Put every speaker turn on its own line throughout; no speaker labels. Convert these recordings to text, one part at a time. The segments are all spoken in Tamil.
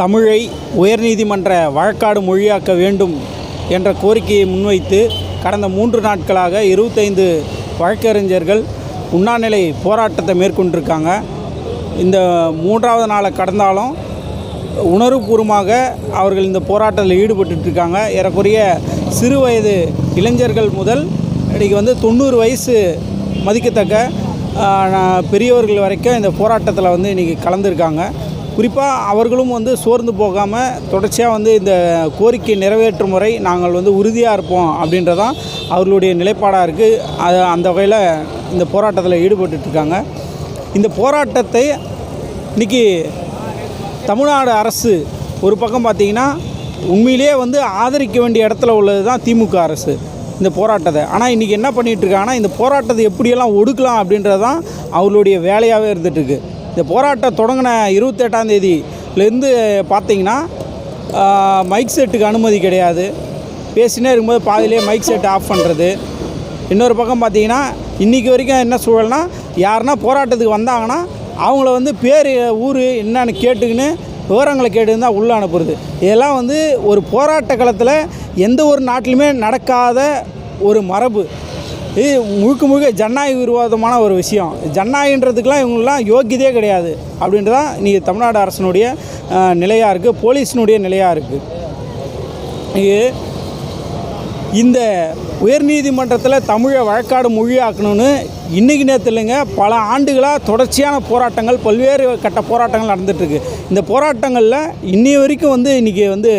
தமிழை உயர்நீதிமன்ற வழக்காடு மொழியாக்க வேண்டும் என்ற கோரிக்கையை முன்வைத்து கடந்த மூன்று நாட்களாக இருபத்தைந்து வழக்கறிஞர்கள் உண்ணாநிலை போராட்டத்தை மேற்கொண்டிருக்காங்க. இந்த மூன்றாவது நாளை கடந்தாலும் உணர்வுபூர்வமாக அவர்கள் இந்த போராட்டத்தில் ஈடுபட்டுருக்காங்க. ஏறக்குறைய சிறு வயது இளைஞர்கள் முதல் இன்றைக்கி வந்து தொண்ணூறு வயசு மதிக்கத்தக்க நான் பெரியவர்கள் வரைக்கும் இந்த போராட்டத்தில் வந்து இன்றைக்கி கலந்துருக்காங்க. குறிப்பாக அவர்களும் வந்து சோர்ந்து போகாமல் தொடர்ச்சியாக வந்து இந்த கோரிக்கை நிறைவேற்றும் முறை நாங்கள் வந்து உறுதியாக இருப்போம் அப்படின்றதான் அவர்களுடைய நிலைப்பாடாக இருக்குது அது அந்த வகையில் இந்த போராட்டத்தில் ஈடுபட்டுருக்காங்க இந்த போராட்டத்தை இன்றைக்கி தமிழ்நாடு அரசு ஒரு பக்கம் பார்த்திங்கன்னா உண்மையிலேயே வந்து ஆதரிக்க வேண்டிய இடத்துல உள்ளது தான் திமுக அரசு இந்த போராட்டத்தை. ஆனால் இன்றைக்கி என்ன பண்ணிகிட்ருக்காங்கன்னா இந்த போராட்டத்தை எப்படியெல்லாம் ஒடுக்கலாம் அப்படின்றது தான் அவர்களுடைய வேலையாகவே இருந்துகிட்ருக்கு இந்த போராட்டம் தொடங்கின இருபத்தெட்டாம் தேதியிலேருந்து பார்த்தீங்கன்னா மைக் செட்டுக்கு அனுமதி கிடையாது. பேசினே இருக்கும்போது பாதிலே மைக் செட் ஆஃப் பண்ணுறது இன்னொரு பக்கம் பார்த்தீங்கன்னா இன்றைக்கி வரைக்கும் என்ன சூழல்னா யாருன்னா போராட்டத்துக்கு வந்தாங்கன்னா அவங்கள வந்து பேர் ஊர் என்னன்னு கேட்டுக்கின்னு விவரங்களை கேட்டுன்னு தான் உள்ளே அனுப்புறது. இதெல்லாம் வந்து ஒரு போராட்ட காலத்தில் எந்த ஒரு நாட்டிலுமே நடக்காத ஒரு மரபு. இது முழுக்க முழுக்க ஜனநாயக விரோதமான ஒரு விஷயம். ஜனநாயகன்றதுக்கெலாம் இவங்களாம் யோக்கியதே கிடையாது. அப்படின்றதான் இன்றைக்கி தமிழ்நாடு அரசினுடைய நிலையாக இருக்குது போலீஸினுடைய நிலையாக இருக்குது இது இந்த உயர்நீதிமன்றத்தில் தமிழை வழக்காடு மொழியாக்கணும்னு இன்றைக்கி நேரத்தில் இல்லைங்க பல ஆண்டுகளாக தொடர்ச்சியான போராட்டங்கள் பல்வேறு கட்ட போராட்டங்கள் நடந்துகிட்ருக்கு இந்த போராட்டங்களில் இன்னி வரைக்கும் வந்து இன்றைக்கி வந்து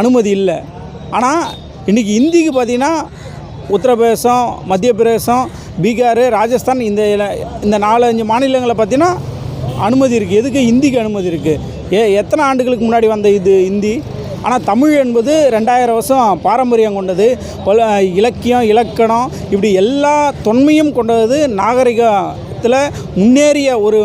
அனுமதி இல்லை. ஆனால் இன்றைக்கி இந்திக்கு பார்த்திங்கன்னா உத்தரப்பிரதேசம் மத்திய பிரதேசம் பீகார் ராஜஸ்தான் இந்த இந்த நாலஞ்சு மாநிலங்களை பார்த்தீங்கன்னா அனுமதி இருக்குது எதுக்கு ஹிந்திக்கு அனுமதி இருக்குது ஏ எத்தனை ஆண்டுகளுக்கு முன்னாடி வந்த இது இந்தி? ஆனால் தமிழ் என்பது ரெண்டாயிரம் வருஷம் பாரம்பரியம் கொண்டது. பல இலக்கியம் இலக்கணம் இப்படி எல்லா தொன்மையும் கொண்டது காலத்தில் முன்னேறிய ஒரு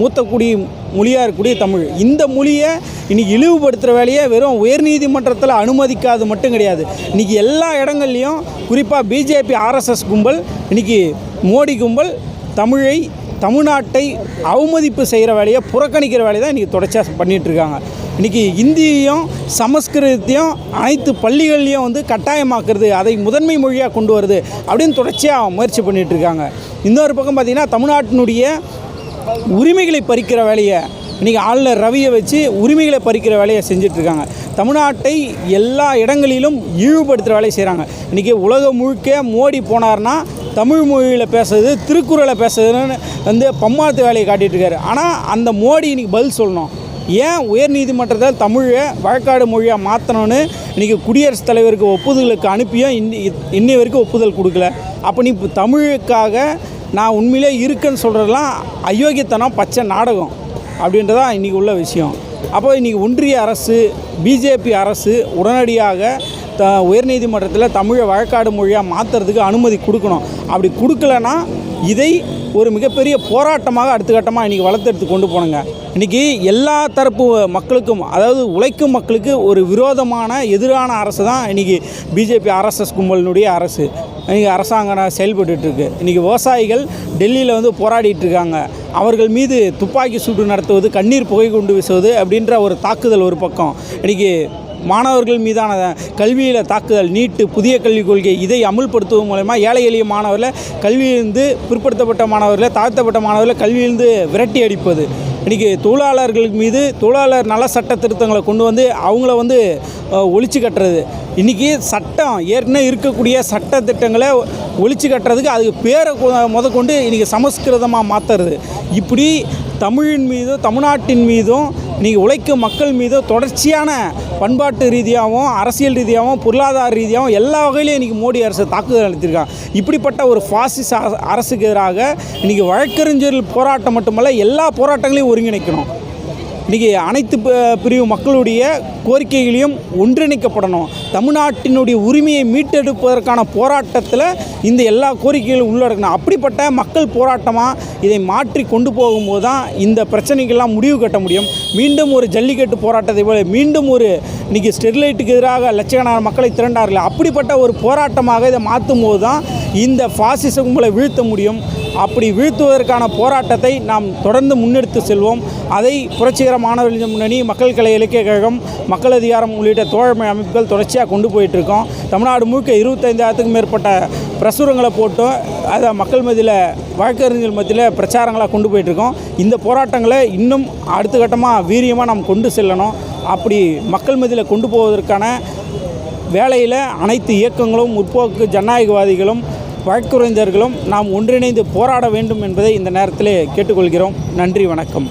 மூத்த குடி மொழியாக இருக்கக்கூடிய தமிழ். இந்த மொழியை இன்றைக்கி இழிவுபடுத்துகிற வேலையை வெறும் உயர்நீதிமன்றத்தில் அனுமதிக்காது மட்டும் கிடையாது. இன்றைக்கி எல்லா இடங்கள்லையும் குறிப்பாக பிஜேபி ஆர்எஸ்எஸ் கும்பல் இன்றைக்கி மோடி கும்பல் தமிழை தமிழ்நாட்டை அவமதிப்பு செய்கிற வேலையை புறக்கணிக்கிற வேலையை தான் இன்றைக்கி தொடர்ச்சியாக பண்ணிகிட்ருக்காங்க. இன்றைக்கி இந்தியையும் சமஸ்கிருதத்தையும் அனைத்து பள்ளிகள்லையும் வந்து கட்டாயமாக்குறது அதை முதன்மை மொழியாக கொண்டு வருது அப்படின்னு தொடர்ச்சியாக முயற்சி பண்ணிகிட்டு இருக்காங்க இன்னொரு பக்கம் பார்த்திங்கன்னா தமிழ்நாட்டினுடைய உரிமைகளை பறிக்கிற வேலையை இன்றைக்கி ஆளுநர் ரவியை வச்சு உரிமைகளை பறிக்கிற வேலையை செஞ்சிட்ருக்காங்க தமிழ்நாட்டை எல்லா இடங்களிலும் இழிவுபடுத்துகிற வேலையை செய்கிறாங்க இன்றைக்கி உலகம் முழுக்க மோடி போனார்னா தமிழ் மொழியில் பேசுறது திருக்குறளை பேசுறதுன்னு வந்து பம்மாத்து வேலையை காட்டிகிட்டு இருக்காரு. ஆனால் அந்த மோடி இன்றைக்கி பதில் சொல்லணும். ஏன் உயர்நீதிமன்றத்தில் தமிழை வழக்காடு மொழியாக மாற்றணும்னு இன்றைக்கி குடியரசுத் தலைவருக்கு ஒப்புதலுக்கு அனுப்பியும் இன்னி இன்னி வரைக்கும் ஒப்புதல் கொடுக்கல. அப்போ நீ இப்போ தமிழுக்காக நான் உண்மையிலே இருக்குன்னு சொல்கிறதெல்லாம் அயோக்கியத்தனம் பச்சை நாடகம் அப்படின்றதான் இன்றைக்கி உள்ள விஷயம். அப்போ இன்றைக்கி ஒன்றிய அரசு பிஜேபி அரசு உடனடியாக த உயர்நீதிமன்றத்தில் தமிழை வழக்காடு மொழியாக மாற்றுறதுக்கு அனுமதி கொடுக்கணும். அப்படி கொடுக்கலன்னா இதை ஒரு மிகப்பெரிய போராட்டமாக அடுத்த கட்டமாக இன்றைக்கி வளர்த்தெடுத்து கொண்டு போனோங்க. இன்றைக்கி எல்லா தரப்பு மக்களுக்கும் அதாவது உழைக்கும் மக்களுக்கு ஒரு விரோதமான எதிரான அரசு தான் இன்றைக்கி பிஜேபி ஆர்எஸ்எஸ் கும்பலினுடைய அரசு. இன்றைக்கி அரசாங்கம் செயல்பட்டுருக்கு இன்றைக்கி விவசாயிகள் டெல்லியில் வந்து போராடிட்டு இருக்காங்க. அவர்கள் மீது துப்பாக்கி சூடு நடத்துவது கண்ணீர் புகை கொண்டு வீசுவது அப்படின்ற ஒரு தாக்குதல் ஒரு பக்கம். இன்றைக்கி மாணவர்கள் மீதான கல்வியில் தாக்குதல் நீட்டு புதிய கல்விக் கொள்கை இதை அமுல்படுத்துவதன் மூலமா ஏழை எளிய மாணவர்களை கல்வியிலிருந்து பிற்படுத்தப்பட்ட மாணவர்களை தாழ்த்தப்பட்ட மாணவர்களை கல்வியிலிருந்து விரட்டி அடிப்பது. இன்றைக்கி தொழிலாளர்கள் மீது தொழிலாளர் நல சட்ட திருத்தங்களை கொண்டு வந்து அவங்கள வந்து ஒழிச்சு கட்டுறது. இன்றைக்கி சட்டம் ஏற்கனவே இருக்கக்கூடிய சட்ட திட்டங்களை ஒழிச்சு கட்டுறதுக்கு அதுக்கு பேரை கொ- முதற்கொண்டு இன்றைக்கி சமஸ்கிருதமாக மாற்றுறது இப்படி தமிழின் மீதும் தமிழ்நாட்டின் மீதும் நீங்கள் உழைக்கும் மக்கள் மீதும் தொடர்ச்சியான பண்பாட்டு ரீதியாகவும் அரசியல் ரீதியாகவும் பொருளாதார ரீதியாகவும் எல்லா வகையிலையும் இன்றைக்கி மோடி அரசு தாக்குதல் நடத்தியிருக்காங்க. இப்படிப்பட்ட ஒரு ஃபாசிஸ் அரசுக்கு எதிராக இன்றைக்கி வழக்கறிஞர்கள் போராட்டம் மட்டுமல்ல எல்லா போராட்டங்களையும் ஒருங்கிணைக்கணும். இன்றைக்கி அனைத்து பிரிவு மக்களுடைய கோரிக்கைகளையும் ஒன்றிணைக்கப்படணும். தமிழ்நாட்டினுடைய உரிமையை மீட்டெடுப்பதற்கான போராட்டத்தில் இந்த எல்லா கோரிக்கைகளும் உள்ளடக்கணும். அப்படிப்பட்ட மக்கள் போராட்டமாக இதை மாற்றி கொண்டு போகும்போது தான் இந்த பிரச்சனைக்கெல்லாம் முடிவு கட்ட முடியும். மீண்டும் ஒரு ஜல்லிக்கட்டு போராட்டத்தை போல மீண்டும் ஒரு இன்றைக்கி ஸ்டெர்லைட்டுக்கு எதிராக லட்சக்கணக்கான மக்களை திரண்டார்கள் அப்படிப்பட்ட ஒரு போராட்டமாக இதை மாற்றும் போது தான் இந்த ஃபாசிச கும்பலை வீழ்த்த முடியும். அப்படி வீழ்த்துவதற்கான போராட்டத்தை நாம் தொடர்ந்து முன்னெடுத்து செல்வோம். அதை புரட்சிகர மாணவர்கள் முன்னணி மக்கள் கலை இலக்கிய கழகம் மக்கள் அதிகாரம் உள்ளிட்ட தோழமை அமைப்புகள் தொடர்ச்சியாக கொண்டு போயிட்டு இருக்கோம் தமிழ்நாடு முழுக்க இருபத்தைந்தாயிரத்துக்கும் மேற்பட்ட பிரசுரங்களை போட்டு அதை மக்கள் மத்தியில் வழக்கறிஞர்கள் மத்தியில் பிரச்சாரங்களாக கொண்டு போயிட்டுருக்கோம். இந்த போராட்டங்களை இன்னும் அடுத்த கட்டமாக வீரியமாக நாம் கொண்டு செல்லணும். அப்படி மக்கள் மத்தியில் கொண்டு போவதற்கான வேலையில் அனைத்து இயக்கங்களும் முற்போக்கு ஜனநாயகவாதிகளும் வழக்குரைஞர்களும் நாம் ஒன்றிணைந்து போராட வேண்டும் என்பதை இந்த நேரத்திலே கேட்டுக்கொள்கிறோம். நன்றி வணக்கம்.